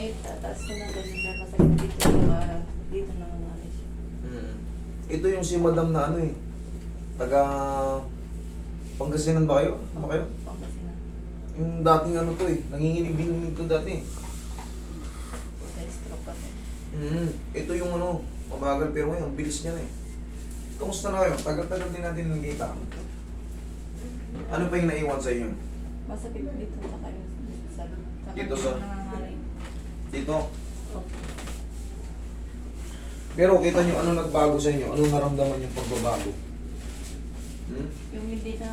May tataas ko ng na masakit dito. Dito naman ano siya. Mm. Ito yung si madam na ano eh. Taga... Pangasinan ba kayo? Ano kayo? Pangasinan. Yung dating ano to eh. Nanginginig din ito dati. Sa stroke. Mm. Ito yung ano, mabagal pero ngayon, ang bilis niya na eh. Kamusta na kayo? Tagal-tagal din natin nagkita. Ano pa yung naiwan sa inyo? Masakit dito sa kayo. Sa, sa Dito sa-. Dito. Pero kita nyo, ano nagbago sa inyo? Anong naramdaman yung pagbabago? Hmm? Yung hindi na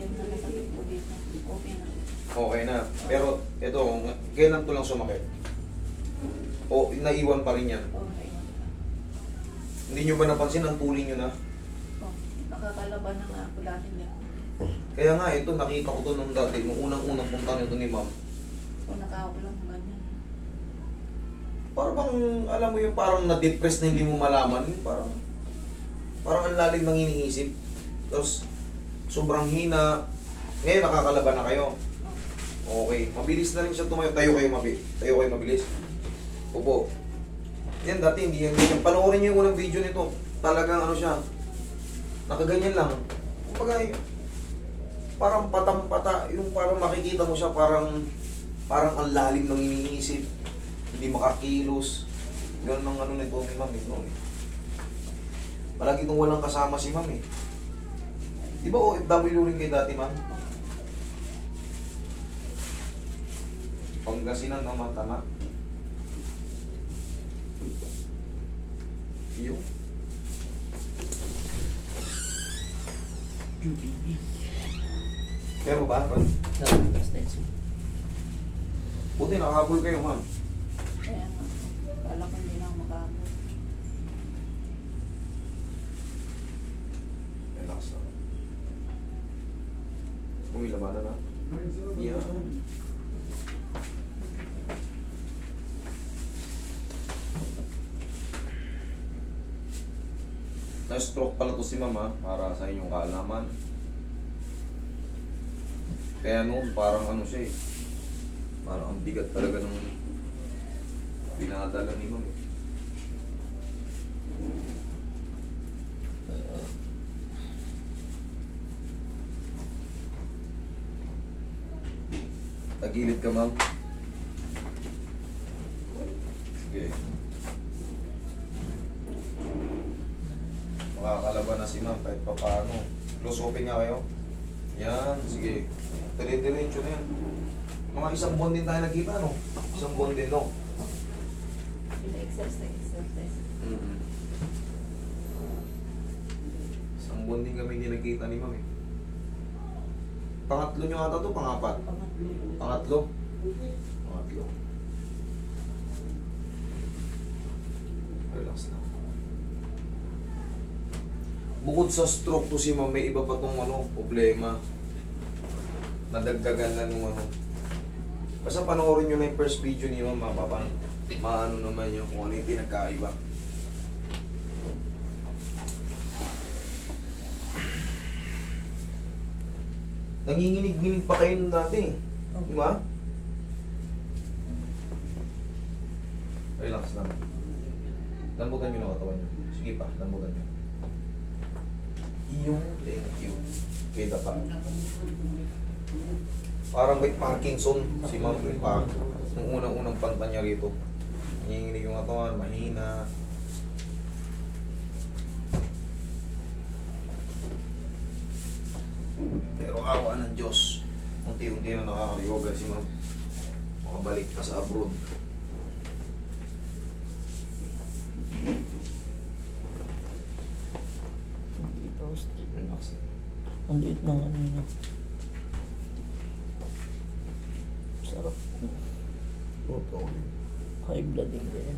yan na nasakit po dito. Okay na. Okay na. Pero ito, kailan to lang sumakit? O naiwan pa rin yan? Okay. Hindi nyo ba napansin ang tuloy nyo na? Oh, nakakalaban na nga ako dati niya. Kaya nga, ito nakita ko to nung dati, nung unang-unang punta nito ni ma'am. O nakahawak lang ganyan. Parang bang, alam mo yung parang na-depress na hindi mo malaman. Yung parang, parang ang lalim ng iniisip. Tapos, sobrang hina. Ngayon, nakakalaban na kayo. Okay. Mabilis na rin siya tumayo. Tayo kayo mabilis. Tayo kayo mabilis. Upo. Yan, dati hindi yan ganyan. Panoorin niyo yung unang video nito. Talagang ano siya. Nakaganyan lang. Kumbaga, parang patang-pata. Yung parang makikita mo siya parang parang ang lalim ng iniisip. Hindi makakilos. Ganun ang ano nito ni ma'am. eh, no, eh. Palagi itong walang kasama si ma'am eh. Di ba OFW rin kayo dati ma'am? Pangasinan naman tama. Yung. Pero ba? Buti nakahabol kayo ma'am. Kala ko hindi na ako makahawak. Relax na. Umilabanan na. Yeah. Na-stroke pala to si mama para sa inyong kaalaman. Kaya noon parang ano siya eh. Parang ang bigat talaga ng pinadala ni mama. eh. Tagilid ka, ma'am. Sige. Makakalaban na si ma'am kahit pa paano. Close open nga kayo. Yan, sige. Dire-diretso na yan. Mga isang buwan din tayo nagkita, no? Isang buwan din, no? Exercise, exercise. mm Isang buwan din kami hindi nagkita ni ma'am eh. Pangatlo nyo ata to, pangapat. Pangatlo. Pangatlo? Relax na. Bukod sa stroke to si ma'am, may iba pa tong ano, problema. Nadagdagan na nung ano. Basta panoorin nyo na yung first video ni ma'am, mapapang maano naman yung kung ano yung pinagkaiba. Nanginginig-ginig pa kayo nung dati. Di ba? Relax lang. Lambugan nyo na katawan nyo. Sige pa, lambugan nyo. Yung, thank you. Kita pa. Parang may Parkinson si Ma'am Ray pa. Nung unang-unang panta niya rito. Nanginginig yung katawan, mahina. Pero awa ng Diyos. Unti-unti na nakaka-recover si Ma'am. Makabalik ka sa abroad. Ang liit ng ano niya. Sarap. Totoo. High blood din kaya.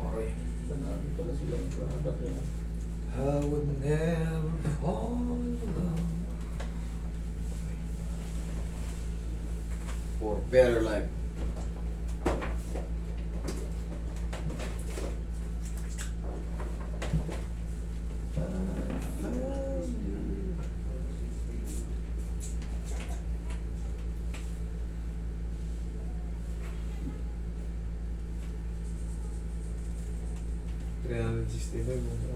Okay. Sanabi pala sila ng product niya. I would never fall in love. For better life. Three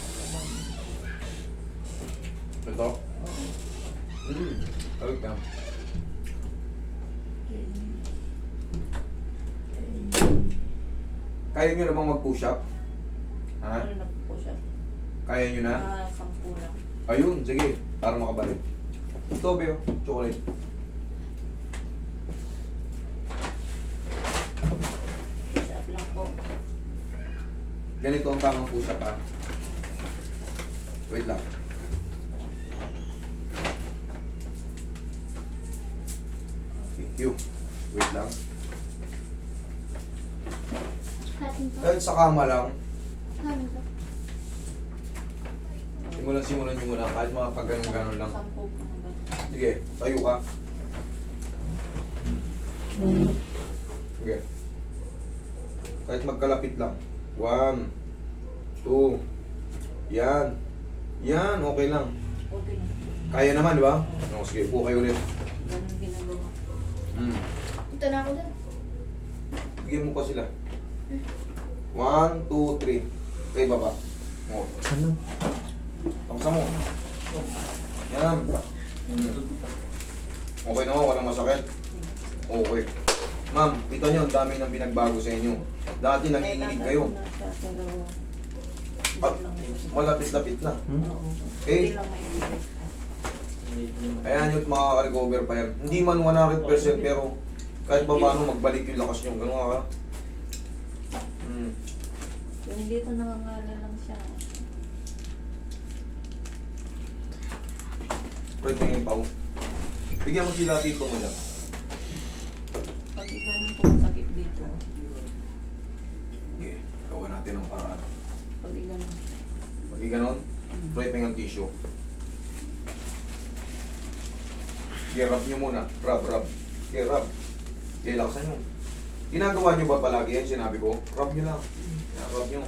Kaya nyo namang mag-push up? Ha? Ano na po siya? Kaya nyo na? Ah, sampu lang. Ayun, sige. Para makabalik. Ito, Beo. Chocolate. Up lang po. Ganito ang tamang push up, ha? Wait lang. Thank you. Wait lang. Kahit sa kama lang, simulan simulan nyo muna. Kahit mga pag ganun-ganun lang. Sige, tayo ka. Sige. Kahit magkalapit lang. One, two, yan. Yan, okay lang. Okay. Kaya naman, di ba? O, sige, po kayo ulit. Ganun ginagawa. Hmm. Ito na ako dun. Bigyan mo pa sila. One, two, three. Okay, baba. O, Ano? tamsa mo. Yan. Okay naman, walang masakit. Okay. Ma'am, kita nyo, ang dami ng pinagbago sa inyo. Dati nanginginig kayo. Na At malapit-lapit na. Hmm? Okay. Kaya nyo makaka-recover pa yan. Hindi man 100% pero kahit pa paano magbalik yung lakas nyo. Ganun nga ka. Hmm. Yung dito nangangala lang siya. Pwede yung pao. Bigyan mo sila dito mo lang. Pag ganun po sakit dito. Okay. Gawa natin ang paraan. Pag ganun. Pag ganon, right ng tissue. Okay, rub nyo muna. Rub, rub. Okay, rub. Okay, laksan nyo. Ginagawa nyo ba palagi yan? Sinabi ko, rub nyo lang. Yan, rub nyo.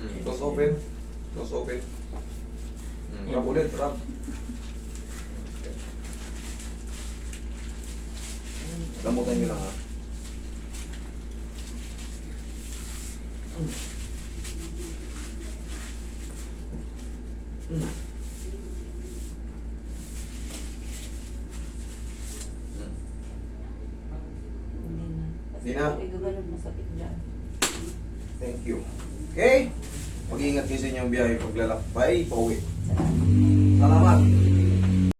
Mm. Toes open. Toes open. Mm. Rub ulit, rub. Lamutan nyo lang ha. Mm. Mm. Hindi na. Kasi Hindi na? Thank you. Okay? Mag-iingat kayo sa inyong biyahe paglalakbay, pauwi. Salamat. Salamat!